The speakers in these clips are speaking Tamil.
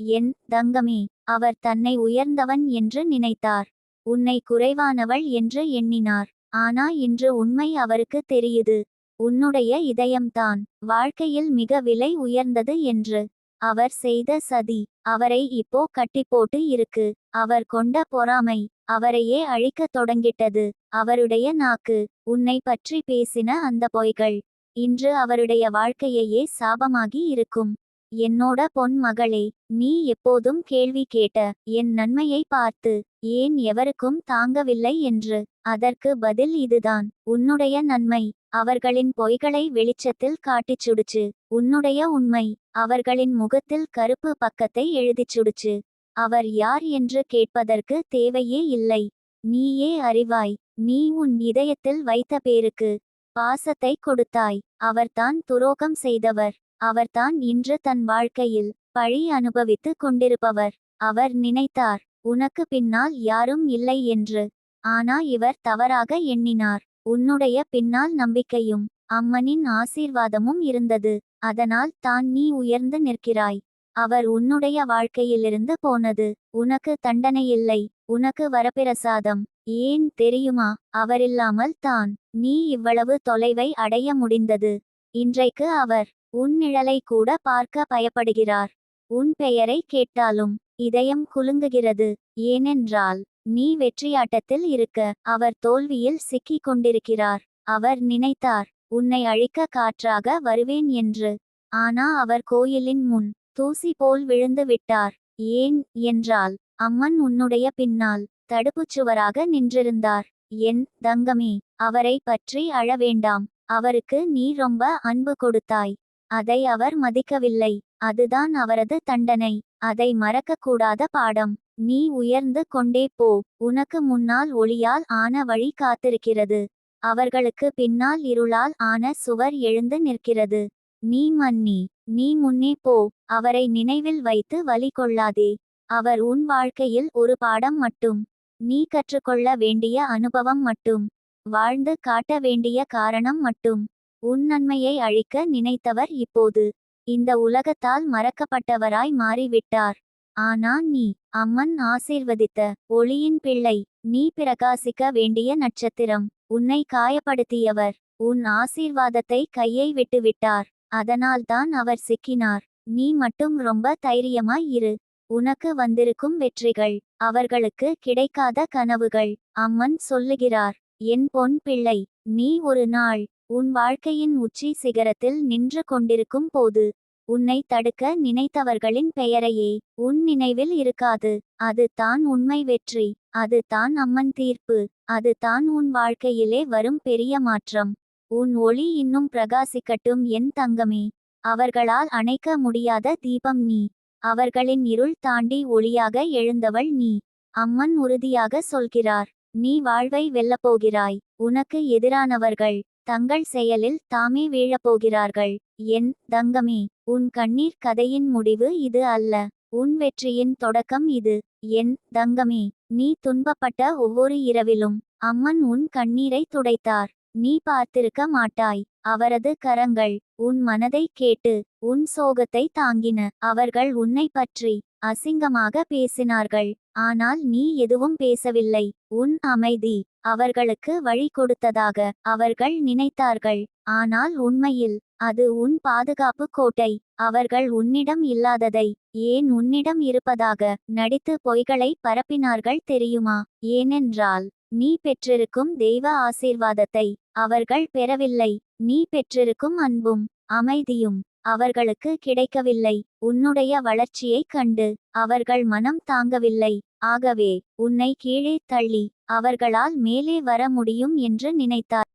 என் தங்கமே அவர் தன்னை உயர்ந்தவன் என்று நினைத்தார். உன்னை குறைவானவள் என்று எண்ணினார். ஆனா இன்று உண்மை அவருக்கு தெரியுது. உன்னுடைய இதயம்தான் வாழ்க்கையில் மிக விலை உயர்ந்தது என்று. அவர் செய்த சதி அவரை இப்போ கட்டிப்போட்டு இருக்கு. அவர் கொண்ட பொறாமை அவரையே அழிக்கத் தொடங்கிட்டது. அவருடைய நாக்கு உன்னை பற்றி பேசின அந்த பொய்கள் இன்று அவருடைய வாழ்க்கையையே சாபமாகி இருக்கும். என்னோட பொன் மகளே நீ எப்போதும் கேள்வி கேட்ட என் நன்மையை பார்த்து ஏன் எவருக்கும் தாங்கவில்லை என்று. அதற்கு பதில் இதுதான். உன்னுடைய நன்மை அவர்களின் பொய்களை வெளிச்சத்தில் காட்டிச் சுடுச்சு. உன்னுடைய உண்மை அவர்களின் முகத்தில் கருப்பு பக்கத்தை எழுதிச் சுடுச்சு. அவர் யார் என்று கேட்பதற்கு தேவையே இல்லை. நீயே அறிவாய் நீ உன் இதயத்தில் வைத்த பேருக்கு பாசத்தை கொடுத்தாய். அவர்தான் துரோகம் செய்தவர். அவர்தான் இன்று தன் வாழ்க்கையில் பழி அனுபவித்துக் கொண்டிருப்பவர். அவர் நினைத்தார் உனக்கு பின்னால் யாரும் இல்லை என்று. ஆனா இவர் தவறாக எண்ணினார். உன்னுடைய பின்னால் நம்பிக்கையும் அம்மனின் ஆசீர்வாதமும் இருந்தது. அதனால் தான் நீ உயர்ந்து நிற்கிறாய். அவர் உன்னுடைய வாழ்க்கையிலிருந்து போனது. உனக்கு தண்டனையில்லை உனக்கு வரப்பிரசாதம். ஏன் தெரியுமா? அவரில்லாமல் தான் நீ இவ்வளவு தொலைவை அடைய முடிந்தது. இன்றைக்கு அவர் உன் நிழலை கூட பார்க்க பயப்படுகிறார். உன் பெயரை கேட்டாலும் இதயம் குலுங்குகிறது. ஏனென்றால் நீ வெற்றியாட்டத்தில் இருக்க அவர் தோல்வியில் சிக்கிக் கொண்டிருக்கிறார். அவர் நினைத்தார் உன்னை அழிக்க காற்றாக வருவேன் என்று. ஆனா அவர் கோயிலின் முன் தூசி போல் விழுந்து விட்டார். ஏன்? என்றால் அம்மன் உன்னுடைய பின்னால் தடுப்புச் சுவராக நின்றிருந்தார். என் தங்கமே அவரை பற்றி அழ வேண்டாம். அவருக்கு நீ ரொம்ப அன்பு கொடுத்தாய். அதை அவர் மதிக்கவில்லை. அதுதான் அவரது தண்டனை. அதை மறக்கக்கூடாத பாடம். நீ உயர்ந்து கொண்டே போ. உனக்கு முன்னால் ஒளியால் ஆன வழி காத்திருக்கிறது. அவர்களுக்கு பின்னால் இருளால் ஆன சுவர் எழுந்து நிற்கிறது. நீ மன்னி. நீ முன்னே போ. அவரை நினைவில் வைத்து வலி கொள்ளாதே. அவர் உன் வாழ்க்கையில் ஒரு பாடம் மட்டும். நீ கற்றுக்கொள்ள வேண்டிய அனுபவம் மட்டும். வாழ்ந்து காட்ட வேண்டிய காரணம் மட்டும். உன் நன்மையை அழிக்க நினைத்தவர் இப்போது. இந்த உலகத்தால் மறக்கப்பட்டவராய் மாறிவிட்டார். ஆனா நீ அம்மன் ஆசீர்வதித்த ஒளியின் பிள்ளை நீ பிரகாசிக்க வேண்டிய நட்சத்திரம் உன்னை காயப்படுத்தியவர் உன் ஆசீர்வாதத்தை கையை விட்டுவிட்டார். அதனால்தான் அவர் சிக்கினார். நீ மட்டும் ரொம்ப தைரியமாய் இரு. உனக்கு வந்திருக்கும் வெற்றிகள் அவர்களுக்கு கிடைக்காத கனவுகள் அம்மன் சொல்லுகிறார். என் பொன் பிள்ளை நீ ஒரு நாள் உன் வாழ்க்கையின் உச்சி சிகரத்தில் நின்று கொண்டிருக்கும் போது உன்னை தடுக்க நினைத்தவர்களின் பெயரையே உன் நினைவில் இருக்காது. அது தான் உண்மை வெற்றி அது தான் அம்மன் தீர்ப்பு அது தான் உன் வாழ்க்கையிலே வரும் பெரிய மாற்றம். உன் ஒளி இன்னும் பிரகாசிக்கட்டும் என் தங்கமே. அவர்களால் அணைக்க முடியாத தீபம் நீ. அவர்களின் இருள் தாண்டி ஒளியாக எழுந்தவள் நீ. அம்மன் உறுதியாக சொல்கிறார் நீ வாழ்வை வெல்லப்போகிறாய் உனக்கு எதிரானவர்கள் தங்கள் செயலில் தாமே வீழப்போகிறார்கள். என் தங்கமே உன் கண்ணீர் கதையின் முடிவு இது அல்ல. உன் வெற்றியின் தொடக்கம் இது. என் தங்கமே நீ துன்பப்பட்ட ஒவ்வொரு இரவிலும் அம்மன் உன் கண்ணீரை துடைத்தார். நீ பார்த்திருக்க மாட்டாய். அவரது கரங்கள் உன் மனதை கேட்டு உன் சோகத்தை தாங்கின. அவர்கள் உன்னை பற்றி அசிங்கமாக பேசினார்கள். ஆனால் நீ எதுவும் பேசவில்லை. உன் அமைதி அவர்களுக்கு வழி கொடுத்ததாக அவர்கள் நினைத்தார்கள். ஆனால் உண்மையில் அது உன் பாதுகாப்பு கோட்டை. அவர்கள் உன்னிடம் இல்லாததை ஏன் உன்னிடம் இருப்பதாக நடித்து பொய்களை பரப்பினார்கள் தெரியுமா? ஏனென்றால் நீ பெற்றிருக்கும் தெய்வ ஆசீர்வாதத்தை அவர்கள் பெறவில்லை. நீ பெற்றிருக்கும் அன்பும் அமைதியும் அவர்களுக்கு கிடைக்கவில்லை. உன்னுடைய வளர்ச்சியைக் கண்டு அவர்கள் மனம் தாங்கவில்லை. ஆகவே உன்னை கீழே தள்ளி அவர்களால் மேலே வர முடியும் என்று நினைத்தார்.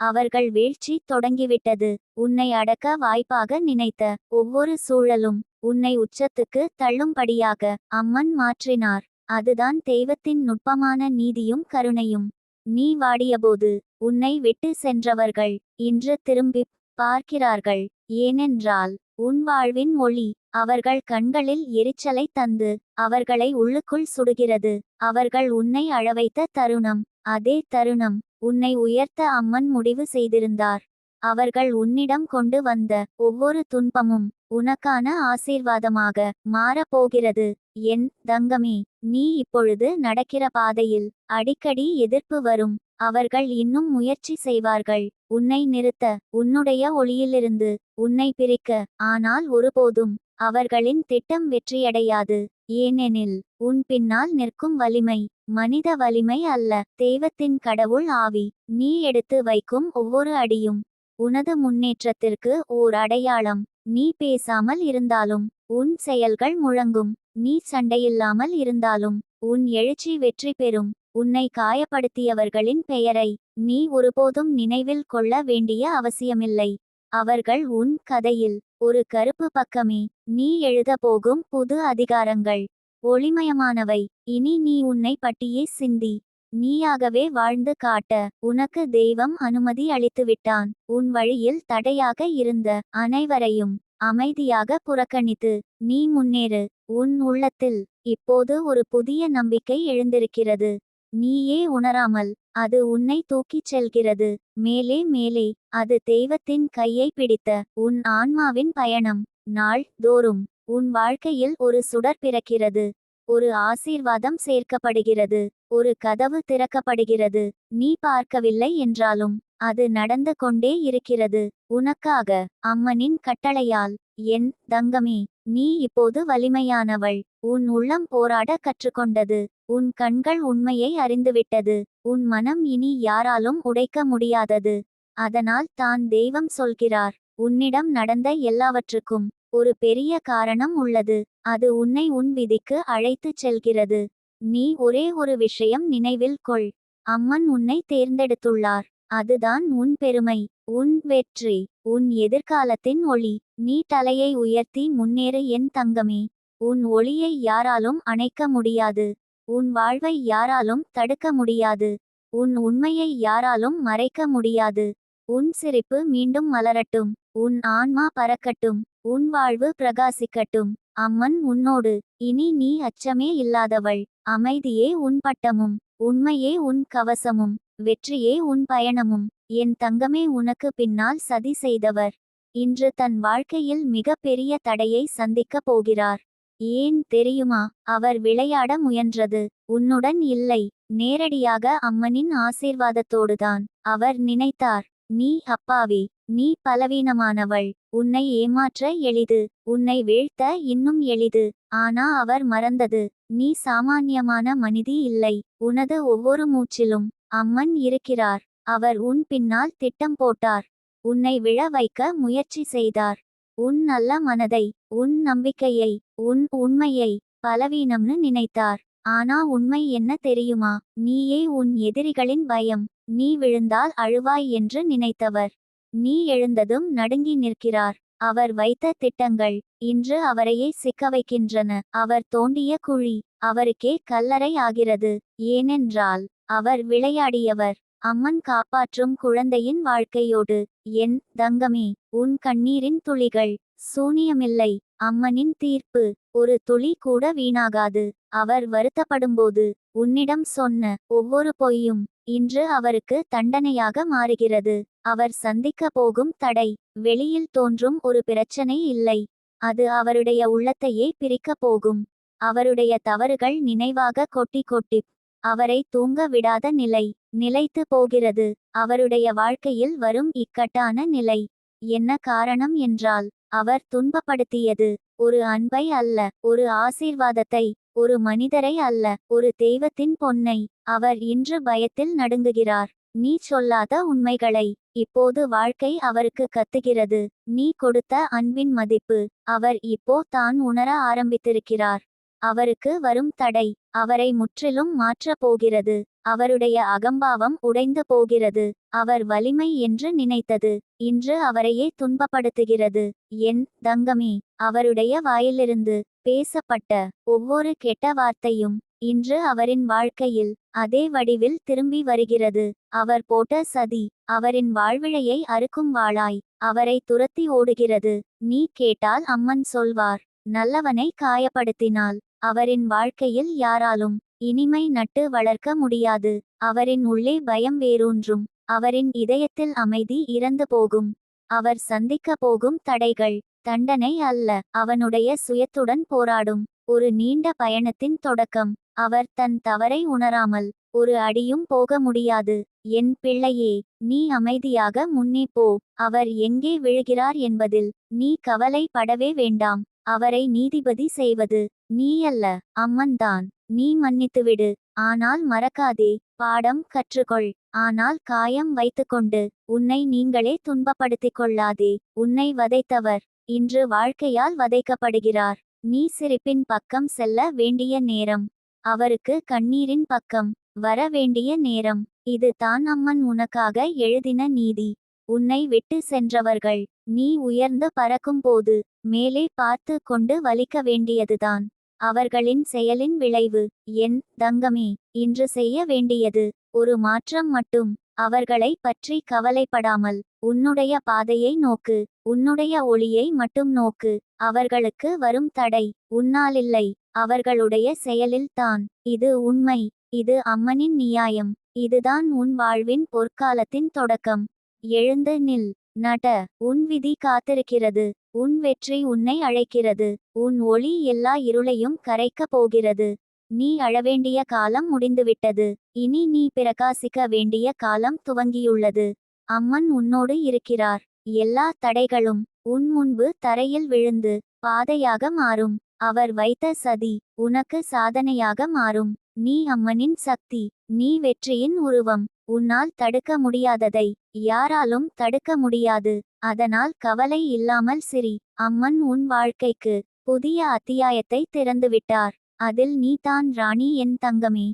அவர்கள் வீழ்ச்சி தொடங்கிவிட்டது. உன்னை அடக்க வாய்ப்பாக நினைத்த ஒவ்வொரு சூழலும் உன்னை உச்சத்துக்கு தள்ளும்படியாக அம்மன் மாற்றினார். அதுதான் தெய்வத்தின் நுட்பமான நீதியும் கருணையும். நீ வாடியபோது உன்னை விட்டு சென்றவர்கள் இன்று திரும்பிப் பார்க்கிறார்கள். ஏனென்றால் உன் வாழ்வின் ஒளி அவர்கள் கண்களில் எரிச்சலை தந்து அவர்களை உள்ளுக்குள் சுடுகிறது. அவர்கள் உன்னை அழவைத்த தருணம். அதே தருணம் உன்னை உயர்த்த அம்மன் முடிவு செய்திருந்தார். அவர்கள் உன்னிடம் கொண்டு வந்த ஒவ்வொரு துன்பமும் உனக்கான ஆசீர்வாதமாக மாறப்போகிறது. என் தங்கமே நீ இப்பொழுது நடக்கிற பாதையில் அடிக்கடி எதிர்ப்பு வரும். அவர்கள் இன்னும் முயற்சி செய்வார்கள். உன்னை நிறுத்த உன்னுடைய ஒளியிலிருந்து உன்னை பிரிக்க. ஆனால் ஒருபோதும் அவர்களின் திட்டம் வெற்றியடையாது. ஏனெனில் உன் பின்னால் நிற்கும் வலிமை மனித வலிமை அல்ல. தெய்வத்தின் கடவுள் ஆவி நீ எடுத்து வைக்கும் ஒவ்வொரு அடியும் உனது முன்னேற்றத்திற்கு ஓர் அடையாளம். நீ பேசாமல் இருந்தாலும் உன் செயல்கள் முழங்கும். நீ சண்டையில்லாமல் இருந்தாலும் உன் எழுச்சி வெற்றி பெறும். உன்னை காயப்படுத்தியவர்களின் பெயரை நீ ஒருபோதும் நினைவில் கொள்ள வேண்டிய அவசியமில்லை. அவர்கள் உன் கதையில் ஒரு கருப்பு பக்கமே நீ எழுத போகும் புது அதிகாரங்கள். ஒளிமயமானவை. இனி நீ உன்னை பட்டியே சிந்தி. நீயாகவே வாழ்ந்து காட்ட உனக்கு தெய்வம் அனுமதி அளித்துவிட்டான். உன் வழியில் தடையாக இருந்த அனைவரையும் அமைதியாக புறக்கணித்து நீ முன்னேறு. உன் உள்ளத்தில் இப்போது ஒரு புதிய நம்பிக்கை எழுந்திருக்கிறது. நீயே உணராமல் அது உன்னை தூக்கிச் செல்கிறது. மேலே மேலே அது தெய்வத்தின் கையை பிடித்த உன் ஆன்மாவின் பயணம் நாள் தோறும் உன் வாழ்க்கையில் ஒரு சுடர் பிறக்கிறது. ஒரு ஆசீர்வாதம் சேர்க்கப்படுகிறது. ஒரு கதவு திறக்கப்படுகிறது. நீ பார்க்கவில்லை என்றாலும் அது நடந்து கொண்டே இருக்கிறது. உனக்காக அம்மனின் கட்டளையால் என் தங்கமே நீ இப்போது வலிமையானவள். உன் உள்ளம் போராட கற்றுக்கொண்டது. உன் கண்கள் உண்மையை அறிந்துவிட்டது. உன் மனம் இனி யாராலும் உடைக்க முடியாதது. அதனால் தான் தெய்வம் சொல்கிறார். உன்னிடம் நடந்த எல்லாவற்றுக்கும் ஒரு பெரிய காரணம் உள்ளது. அது உன்னை உன் விதிக்கு அழைத்துச் செல்கிறது. நீ ஒரே ஒரு விஷயம் நினைவில் கொள். அம்மன் உன்னை தேர்ந்தெடுத்துள்ளார். அதுதான் உன் பெருமை உன் வெற்றி உன் எதிர்காலத்தின் ஒளி. நீ தலையை உயர்த்தி முன்னேறு என் தங்கமே. உன் ஒளியை யாராலும் அணைக்க முடியாது. உன் வாழ்வை யாராலும் தடுக்க முடியாது. உன் உண்மையை யாராலும் மறைக்க முடியாது. உன் சிரிப்பு மீண்டும் மலரட்டும். உன் ஆன்மா பறக்கட்டும். உன் வாழ்வு பிரகாசிக்கட்டும். அம்மன் உன்னோடு. இனி நீ அச்சமே இல்லாதவள். அமைதியே உன் பட்டமும். உண்மையே உன் கவசமும். வெற்றியே உன் பயணமும். என் தங்கமே உனக்கு பின்னால் சதி செய்தவர். இன்று தன் வாழ்க்கையில் மிக பெரிய தடையை சந்திக்கப் போகிறார். ஏன் தெரியுமா? அவர் விளையாட முயன்றது. உன்னுடன் இல்லை. நேரடியாக அம்மனின் ஆசீர்வாதத்தோடுதான். அவர் நினைத்தார். நீ அப்பாவி நீ பலவீனமானவள் உன்னை ஏமாற்ற எளிது உன்னை வீழ்த்த இன்னும் எளிது. ஆனா அவர் மறந்தது நீ சாமானியமான மனிதி இல்லை உனது ஒவ்வொரு மூச்சிலும் அம்மன் இருக்கிறார் அவர் உன் பின்னால் திட்டம் போட்டார் உன்னை விழ வைக்க முயற்சி செய்தார். உன் நல்ல மனதை உன் நம்பிக்கையை உன் உண்மையை பலவீனம்னு நினைத்தார். ஆனா உண்மை என்ன தெரியுமா நீயே உன் எதிரிகளின் பயம். நீ விழுந்தால் அழுவாய் என்று நினைத்தவர். நீ எழுந்ததும் நடுங்கி நிற்கிறார். அவர் வைத்த திட்டங்கள் இன்று அவரையே சிக்க வைக்கின்றன அவர் தோண்டிய குழி அவருக்கே கல்லறை ஆகிறது. ஏனென்றால் அவர் விளையாடியவர். அம்மன் காப்பாற்றும் குழந்தையின் வாழ்க்கையோடு என் தங்கமே உன் கண்ணீரின் துளிகள் சூனியமில்லை. அம்மனின் தீர்ப்பு ஒரு துளி கூட வீணாகாது அவர் வருத்தப்படும்போது உன்னிடம் சொன்ன ஒவ்வொரு பொய்யும் இன்று அவருக்கு தண்டனையாக மாறுகிறது. அவர் சந்திக்க போகும் தடை வெளியில் தோன்றும் ஒரு பிரச்சனை இல்லை. அது அவருடைய உள்ளத்தையே பிரிக்கப் போகும். அவருடைய தவறுகள் நினைவாக கொட்டி கொட்டி அவரை தூங்க விடாத நிலை நிலைத்து போகிறது. அவருடைய வாழ்க்கையில் வரும் இக்கட்டான நிலை. என்ன காரணம் என்றால் அவர் துன்பப்படுத்தியது. ஒரு அன்பை அல்ல ஒரு ஆசீர்வாதத்தை ஒரு மனிதரை அல்ல ஒரு தெய்வத்தின் பொன்னை. அவர் இன்று பயத்தில் நடுங்குகிறார். நீ சொல்லாத உண்மைகளை. இப்போது வாழ்க்கை அவருக்கு கத்துகிறது. நீ கொடுத்த அன்பின் மதிப்பு. அவர் இப்போ தான் உணர ஆரம்பித்திருக்கிறார். அவருக்கு வரும் தடை. அவரை முற்றிலும் மாற்றப் போகிறது. அவருடைய அகம்பாவம் உடைந்து போகிறது. அவர் வலிமை என்று நினைத்தது. இன்று அவரையே துன்பப்படுத்துகிறது. என் தங்கமே. அவருடைய வாயிலிருந்து பேசப்பட்ட ஒவ்வொரு கெட்ட வார்த்தையும் இன்று அவரின் வாழ்க்கையில் அதே வடிவில் திரும்பி வருகிறது. அவர் போட்ட சதி அவரின் வாழ்விழையை அறுக்கும் வாளாய் அவரை துரத்தி ஓடுகிறது. நீ கேட்டால் அம்மன் சொல்வார் நல்லவனை காயப்படுத்தினால் அவரின் வாழ்க்கையில் யாராலும் இனிமை நட்டு வளர்க்க முடியாது. அவரின் உள்ளே பயம் வேரூன்றும் அவரின் இதயத்தில் அமைதி இறந்து போகும். அவர் சந்திக்க போகும் தடைகள் தண்டனை அல்ல அவனுடைய சுயத்துடன் போராடும். ஒரு நீண்ட பயணத்தின் தொடக்கம். அவர் தன் தவறை உணராமல் ஒரு அடியும் போக முடியாது. என் பிள்ளையே நீ அமைதியாக முன்னே போ. அவர் எங்கே விழுகிறார் என்பதில் நீ கவலைப்படவே வேண்டாம். அவரை நீதிபதி செய்வது நீ அல்ல அம்மன்தான் நீ மன்னித்துவிடு ஆனால் மறக்காதே. பாடம் கற்றுக்கொள். ஆனால் காயம் வைத்துக்கொண்டு உன்னை நீங்களே துன்பப்படுத்திக் கொள்ளாதே. உன்னை வதைத்தவர். இன்று வாழ்க்கையால் வதைக்கப்படுகிறார். நீ சிரிப்பின் பக்கம் செல்ல வேண்டிய நேரம். அவருக்கு கண்ணீரின் பக்கம் வர வேண்டிய நேரம். இது தான் அம்மன் உனக்காக எழுதின நீதி. உன்னை விட்டு சென்றவர்கள் நீ உயர்ந்து பறக்கும்போது மேலே பார்த்து கொண்டு வலிக்க வேண்டியதுதான். அவர்களின் செயலின் விளைவு என் தங்கமே இன்று செய்ய வேண்டியது. ஒரு மாற்றம் மட்டும் அவர்களை பற்றி கவலைப்படாமல் உன்னுடைய பாதையை நோக்கு. உன்னுடைய ஒளியை மட்டும் நோக்கு அவர்களுக்கு வரும் தடை உன்னாலில்லை அவர்களுடைய செயலில் தான். இது உண்மை இது அம்மனின் நியாயம் இதுதான் உன் வாழ்வின் பொற்காலத்தின் தொடக்கம். எழுந்து நில் நட உன் விதி காத்திருக்கிறது உன் வெற்றி உன்னை அழைக்கிறது உன் ஒளி எல்லா இருளையும் கரைக்கப் போகிறது. நீ அழவேண்டிய காலம் முடிந்துவிட்டது இனி நீ பிரகாசிக்க வேண்டிய காலம் துவங்கியுள்ளது. அம்மன் உன்னோடு இருக்கிறார். எல்லா தடைகளும் உன் முன்பு தரையில் விழுந்து பாதையாக மாறும். அவர் வைத்த சதி உனக்கு சாதனையாக மாறும். நீ அம்மனின் சக்தி நீ வெற்றியின் உருவம். உன்னால் தடுக்க முடியாததை யாராலும் தடுக்க முடியாது. அதனால் கவலை இல்லாமல் சிரி. அம்மன் உன் வாழ்க்கைக்கு புதிய அத்தியாயத்தை திறந்துவிட்டார். அதில் நீ தான் ராணி என் தங்கமே.